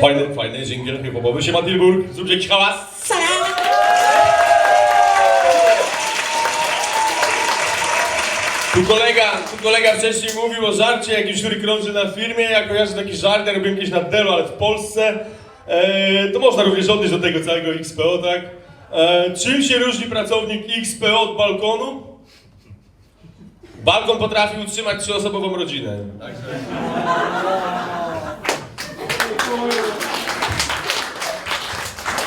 Fajny, fajny dżingiel hip-hopowy. Siema Tilburg, zróbcie jakiś hałas. Tu kolega, tu kolega wcześniej mówił o żarcie, jakiś, który krąży na firmie. Ja kojarzę taki żart, ja robiłem kiedyś na Delu, ale w Polsce. E, to można również odnieść do tego całego XPO, tak? E, czym się różni pracownik XPO od balkonu? Balkon potrafi utrzymać trzyosobową rodzinę. Także...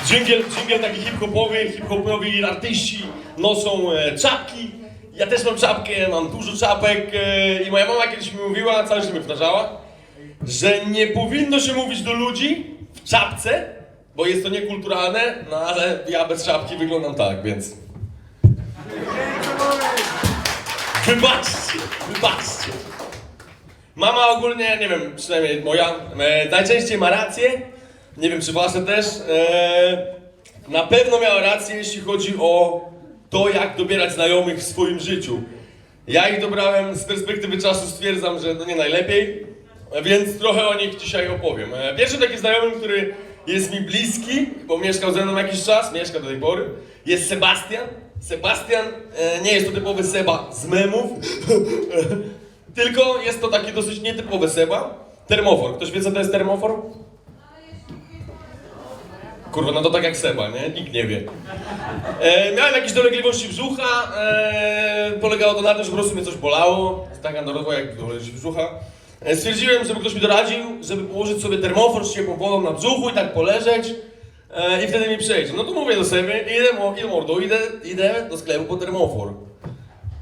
Dżingiel, dżingiel taki hip-hopowy, hip-hopowi artyści noszą e, czapki. Ja też mam czapkę, mam dużo czapek e, i moja mama kiedyś mi mówiła, cały czas mi powtarzała, że nie powinno się mówić do ludzi w czapce, bo jest to niekulturalne, no ale ja bez czapki wyglądam tak, więc... Wybaczcie, wybaczcie. Mama ogólnie, nie wiem, przynajmniej moja, e, najczęściej ma rację. Nie wiem, czy wasze też. E, na pewno miała rację, jeśli chodzi o to, jak dobierać znajomych w swoim życiu. Ja ich dobrałem z perspektywy czasu, stwierdzam, że no nie najlepiej, e, więc trochę o nich dzisiaj opowiem. E, pierwszy taki znajomy, który jest mi bliski, bo mieszkał ze mną jakiś czas, mieszka do tej pory, jest Sebastian. Sebastian e, nie jest to typowy Seba z memów, tylko jest to taki dosyć nietypowy Seba. Termofor. Ktoś wie, co to jest termofor? Kurwa, no to tak jak Seba, nie? Nikt nie wie. E, miałem jakieś dolegliwości brzucha. E, polegało to na tym, że po prostu mnie coś bolało. Taka narodowa jak dolegliwość brzucha. E, stwierdziłem, żeby ktoś mi doradził, żeby położyć sobie termofor z ciepłą wodą na brzuchu i tak poleżeć. E, I wtedy mi przejdzie. No to mówię do siebie, idę, idę mordo, idę, idę do sklepu po termofor.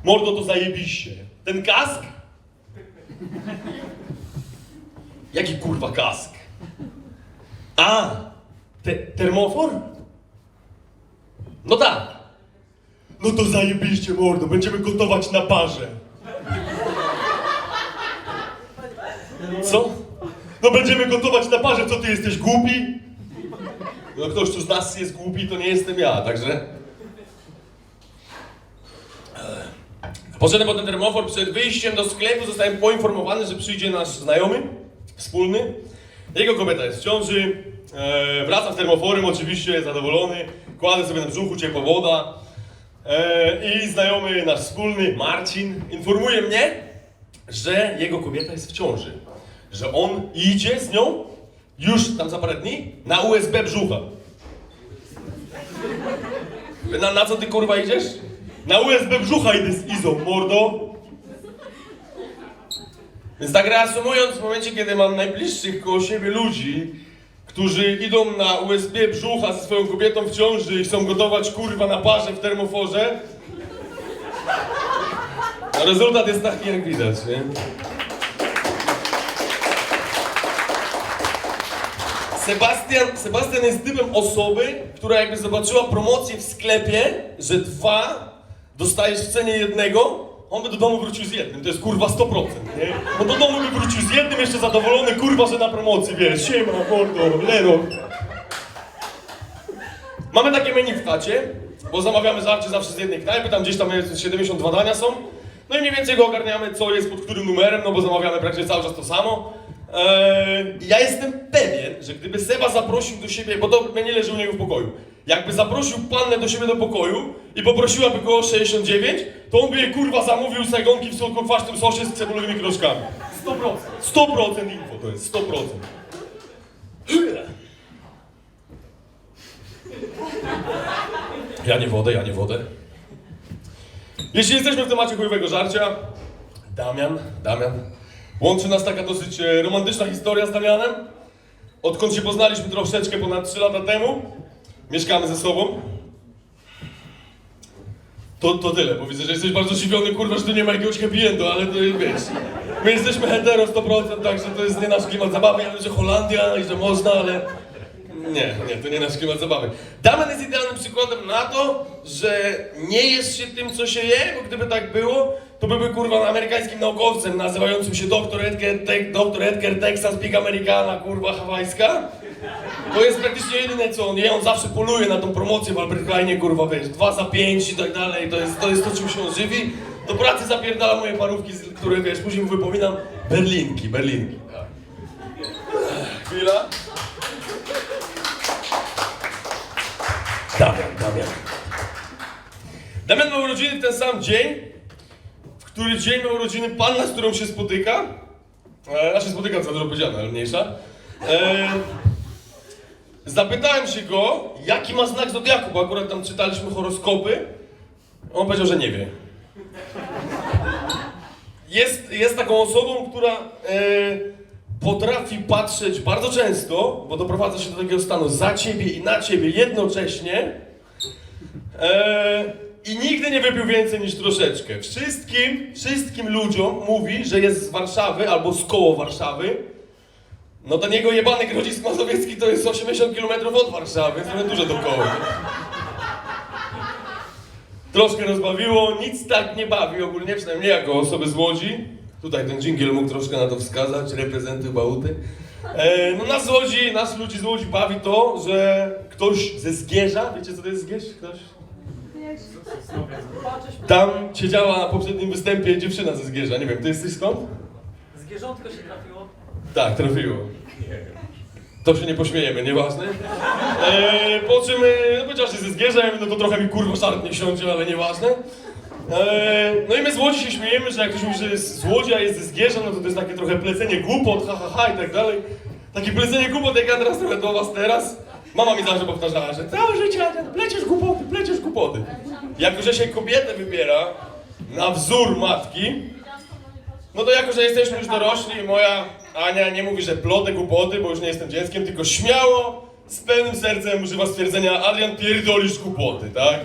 Mordo to zajebiście. Ten kask? Jaki kurwa kask? A, te, termofor? No tak. No to zajebiście mordo, będziemy gotować na parze. Co? No będziemy gotować na parze, co ty jesteś głupi? No ktoś tu z nas jest głupi, to nie jestem ja, także... Poszedłem po ten termofor, przed wyjściem do sklepu zostałem poinformowany, że przyjdzie nasz znajomy, wspólny. Jego kobieta jest w ciąży, e, z termoforem oczywiście, zadowolony, kładę sobie na brzuchu, ciepła woda. E, I znajomy nasz wspólny, Marcin, informuje mnie, że jego kobieta jest w ciąży. Że on idzie z nią już tam za parę dni na USB brzucha. Na, na co ty kurwa idziesz? Na USB brzucha idę z Izą, mordo. Więc tak reasumując, w momencie, kiedy mam najbliższych koło siebie ludzi, którzy idą na USB brzucha ze swoją kobietą w ciąży i chcą gotować kurwa na parze w termoforze, no rezultat jest taki jak widać, nie? Sebastian, Sebastian jest typem osoby, która jakby zobaczyła promocję w sklepie, że dwa dostajesz w cenie jednego, on by do domu wrócił z jednym, to jest kurwa 100%, nie? On do domu by wrócił z jednym, jeszcze zadowolony, kurwa, że na promocji, wiesz, siema, mordo, lero. Mamy takie menu w chacie, bo zamawiamy żarcie zawsze z jednej knajpy, tam gdzieś tam jest 72 dania są. No i mniej więcej go ogarniamy, co jest pod którym numerem, no bo zamawiamy praktycznie cały czas to samo. Eee, ja jestem pewien, że gdyby Seba zaprosił do siebie, bo to menu leży u niego w pokoju, jakby zaprosił pannę do siebie do pokoju i poprosiłaby go o 69, to on by jej kurwa zamówił sajgonki w słodko-kwaśnym sosie z cebulowymi kroczkami. 100%. 100% info to jest, 100%. Ja nie wodę, ja nie wodę. Jeśli jesteśmy w temacie chujowego żarcia, Damian, Damian, łączy nas taka dosyć e, romantyczna historia z Damianem. Odkąd się poznaliśmy troszeczkę ponad 3 lata temu, mieszkamy ze sobą. To, to tyle, bo widzę, że jesteś bardzo zdziwiony, kurwa, że tu nie ma jakiegoś happy endu, ale to wiesz, my jesteśmy hetero 100%, także to jest nie nasz klimat zabawy, ja wiem, że Holandia i że można, ale nie, nie, to nie nasz klimat zabawy. Damian jest idealnym przykładem na to, że nie jest się tym, co się je, bo gdyby tak było, to byłby kurwa amerykańskim naukowcem nazywającym się Dr. Edgar, Te Dr. Edgar Texas Big Americana, kurwa hawajska. To jest praktycznie jedyne co on je, on zawsze poluje na tą promocję w Albert Kleinie, kurwa, wiesz, dwa za pięć i tak dalej, to jest to, jest to czym się on żywi. Do pracy zapierdala moje parówki, z- które, wiesz, później mu wypominam, berlinki, berlinki. tak. Chwila. Damian, Damian. Damian ma urodziny ten sam dzień, w który dzień ma urodziny panna, z którą się spotyka. E, znaczy spotyka, co dużo powiedziane, ale mniejsza. E, zapytałem się go, jaki ma znak zodiaku, bo akurat tam czytaliśmy horoskopy. On powiedział, że nie wie. Jest, jest taką osobą, która e, potrafi patrzeć bardzo często, bo doprowadza się do takiego stanu za ciebie i na ciebie jednocześnie. E, I nigdy nie wypił więcej niż troszeczkę. Wszystkim, wszystkim ludziom mówi, że jest z Warszawy albo z koło Warszawy. No do niego jebany Grodzisk Mazowiecki to jest 80 km od Warszawy, więc trochę dużo dookoła. Troszkę rozbawiło, nic tak nie bawi ogólnie, przynajmniej mnie jako osoby z Łodzi. Tutaj ten dżingiel mógł troszkę na to wskazać, reprezentuj Bałuty. E, no nas Łodzi, nas ludzi z Łodzi bawi to, że ktoś ze Zgierza, wiecie co to jest Zgierz? Ktoś? Tam siedziała na poprzednim występie dziewczyna ze Zgierza, nie wiem, ty jesteś skąd? Zwierzątko się trafiło. Tak, trafiło. To się nie pośmiejemy, nieważne. E, po czym, e, no że ze mówię, no to trochę mi kurwa szart nie siądzie, ale nieważne. E, no i my z Łodzi się śmiejemy, że jak ktoś mówi, że jest z Łodzi, a jest ze Zgierza, no to to jest takie trochę plecenie głupot, ha, ha, ha i tak dalej. Takie plecenie głupot, jak ja teraz trochę do was teraz. Mama mi zawsze powtarzała, że całe życie pleciesz głupoty, pleciesz głupoty. Jako, że się kobietę wybiera na wzór matki, no to jako, że jesteśmy już dorośli, moja Ania nie mówi, że plotę głupoty, bo już nie jestem dzieckiem, tylko śmiało, z pełnym sercem używa stwierdzenia Adrian pierdolisz głupoty, tak?